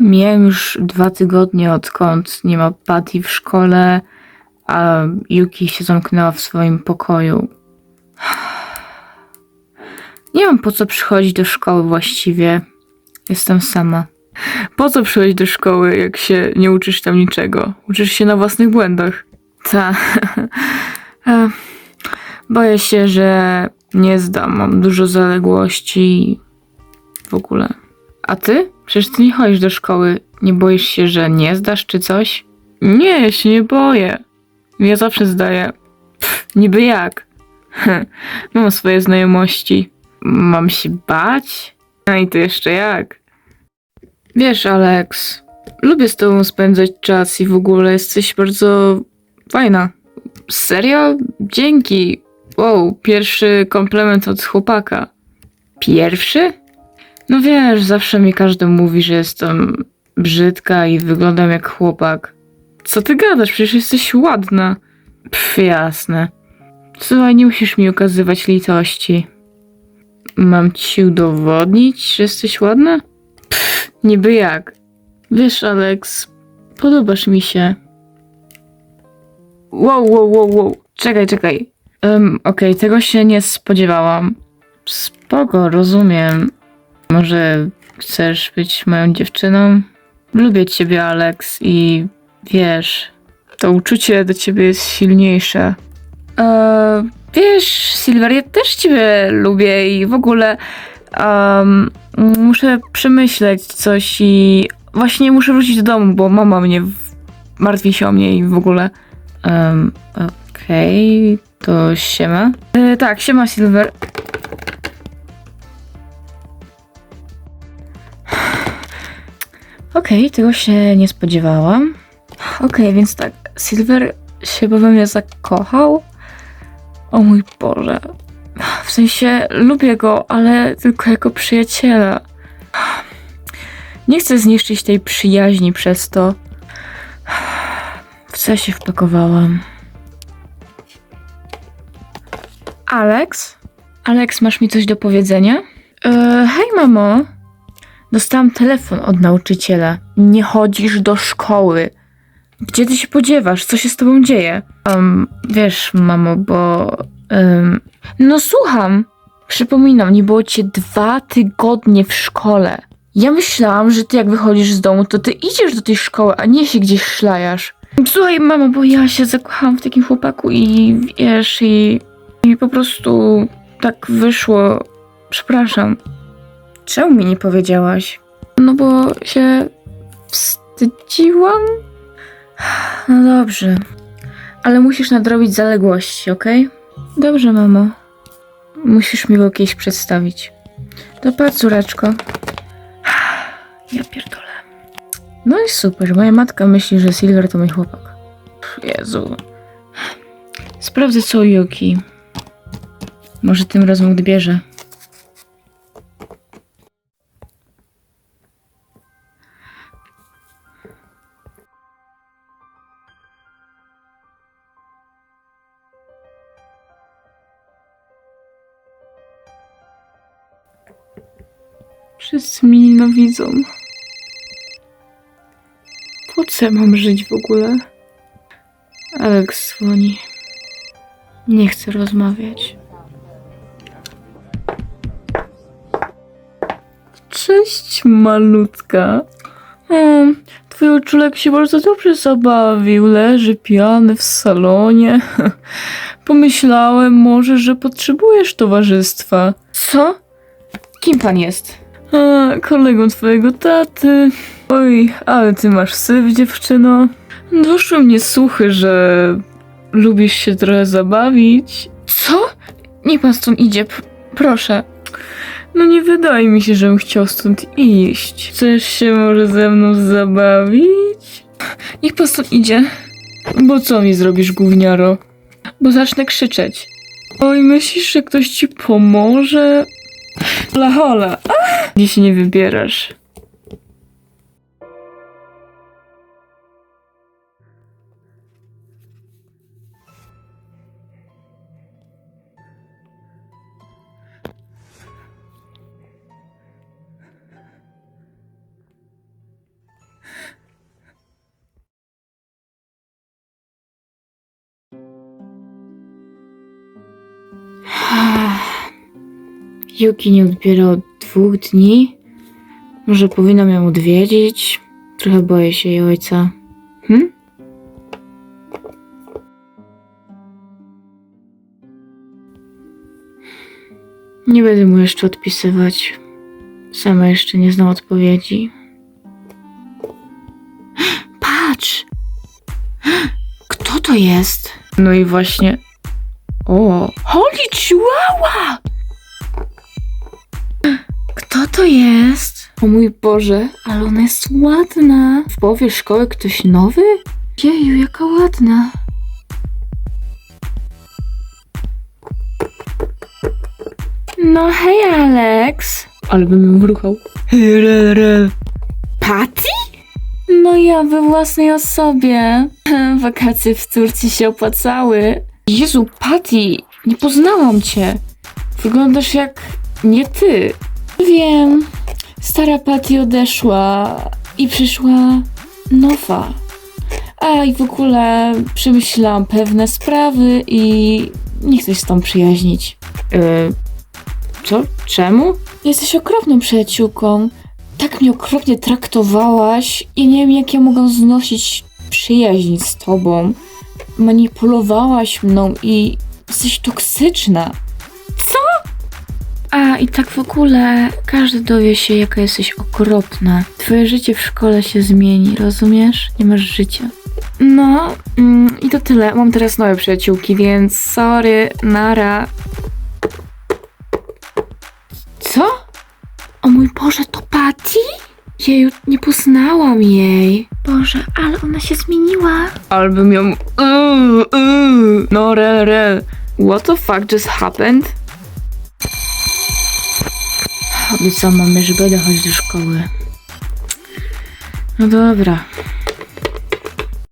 Mijają już dwa tygodnie, odkąd nie ma Patty w szkole, a Yuki się zamknęła w swoim pokoju. Nie mam po co przychodzić do szkoły właściwie. Jestem sama. Po co przychodzić do szkoły, jak się nie uczysz tam niczego? Uczysz się na własnych błędach. Ta. Boję się, że nie zdam. Mam dużo zaległości w ogóle. A ty? Przecież ty nie chodzisz do szkoły. Nie boisz się, że nie zdasz czy coś? Nie, ja się nie boję. Ja zawsze zdaję. Pff, niby jak? Mam swoje znajomości. Mam się bać? A i to jeszcze jak? Wiesz, Alex, lubię z tobą spędzać czas i w ogóle jesteś bardzo fajna. Serio? Dzięki. Wow, pierwszy komplement od chłopaka. Pierwszy? No wiesz, zawsze mi każdy mówi, że jestem brzydka i wyglądam jak chłopak. Co ty gadasz? Przecież jesteś ładna. Pff, jasne. Słuchaj, nie musisz mi okazywać litości. Mam ci udowodnić, że jesteś ładna? Pff, niby jak. Wiesz, Alex, podobasz mi się. Wow, wow, wow, wow. Czekaj, czekaj. Um, Okej, tego się nie spodziewałam. Spoko, rozumiem. Może chcesz być moją dziewczyną? Lubię ciebie, Alex, i wiesz, to uczucie do ciebie jest silniejsze. Eee, wiesz, Silver, ja też ciebie lubię i w ogóle muszę przemyśleć coś i właśnie muszę wrócić do domu, bo mama mnie w... martwi się o mnie i w ogóle. Okej, to siema. E, tak, siema Silver. Okej, tego się nie spodziewałam. Okej, więc tak, Silver się we mnie zakochał. O mój Boże. W sensie lubię go, ale tylko jako przyjaciela. Nie chcę zniszczyć tej przyjaźni przez to. W co się wpakowałam? Alex? Alex, masz mi coś do powiedzenia? E, hej, mamo. Dostałam telefon od nauczyciela. Nie chodzisz do szkoły. Gdzie ty się podziewasz? Co się z tobą dzieje? Um, wiesz, mamo, bo. Um, no słucham. Przypominam, nie było cię dwa tygodnie w szkole. Ja myślałam, że ty jak wychodzisz z domu, to ty idziesz do tej szkoły, a nie się gdzieś szlajasz. Słuchaj, mamo, bo ja się zakochałam w takim chłopaku i wiesz, i, i po prostu tak wyszło. Przepraszam. Czemu mi nie powiedziałaś? No bo się wstydziłam? No dobrze. Ale musisz nadrobić zaległości, okej? Dobrze, mamo. Musisz mi go kiedyś przedstawić. To patrz, córeczko. Ja pierdolę. No i super. Moja matka myśli, że Silver to mój chłopak. Jezu. Sprawdzę co u Yuki. Może tym razem odbierze. Wszyscy mnie nienawidzą. Po co mam żyć w ogóle? Alex dzwoni. Nie chcę rozmawiać. Cześć, malutka. O, twój uczulek się bardzo dobrze zabawił. Leży pijany w salonie. Pomyślałem może, że potrzebujesz towarzystwa. Co? Kim pan jest? A, kolegą twojego taty. Oj, ale ty masz syf, dziewczyno. Doszły mnie słuchy, że lubisz się trochę zabawić. Co? Niech pan stąd idzie, p- proszę. No nie wydaje mi się, żebym chciał stąd iść. Chcesz się może ze mną zabawić? Niech pan stąd idzie. Bo co mi zrobisz, gówniaro? Bo zacznę krzyczeć. Oj, myślisz, że ktoś ci pomoże? Hola, hola. Nie wybierasz? Yuki nie odbiera od dwóch dni. Może powinnam ją odwiedzić? Trochę boję się jej ojca. Hm? Nie będę mu jeszcze odpisywać. Sama jeszcze nie znam odpowiedzi. Patrz! Kto to jest? No i właśnie. O! Holy chihuahua! Kto to jest? O mój Boże, ale ona jest ładna. W połowie szkoły ktoś nowy? Jeju, jaka ładna. No hej, Alex. Ale bym ją wruchał. Hej, re, re. Patty? No ja we własnej osobie. Wakacje w Turcji się opłacały. Jezu, Patty, nie poznałam cię. Wyglądasz jak nie ty. Wiem. Stara Patty odeszła i przyszła nowa. A i w ogóle przemyślałam pewne sprawy i nie chcę się z tą przyjaźnić. Yy, co? Czemu? Jesteś okropną przyjaciółką. Tak mnie okropnie traktowałaś i nie wiem, jak ja mogę znosić przyjaźń z tobą. Manipulowałaś mną i jesteś toksyczna. A i tak w ogóle każdy dowie się, jaka jesteś okropna. Twoje życie w szkole się zmieni, rozumiesz? Nie masz życia. No, mm, i to tyle. Mam teraz nowe przyjaciółki, więc sorry, nara. Co? O mój Boże, to Patty? Jeju, nie poznałam jej. Boże, ale ona się zmieniła. Albym ją... Uuu, uuu. No, re, re. What the fuck just happened? Obiecałam mamie, że będę chodzić do szkoły. No dobra.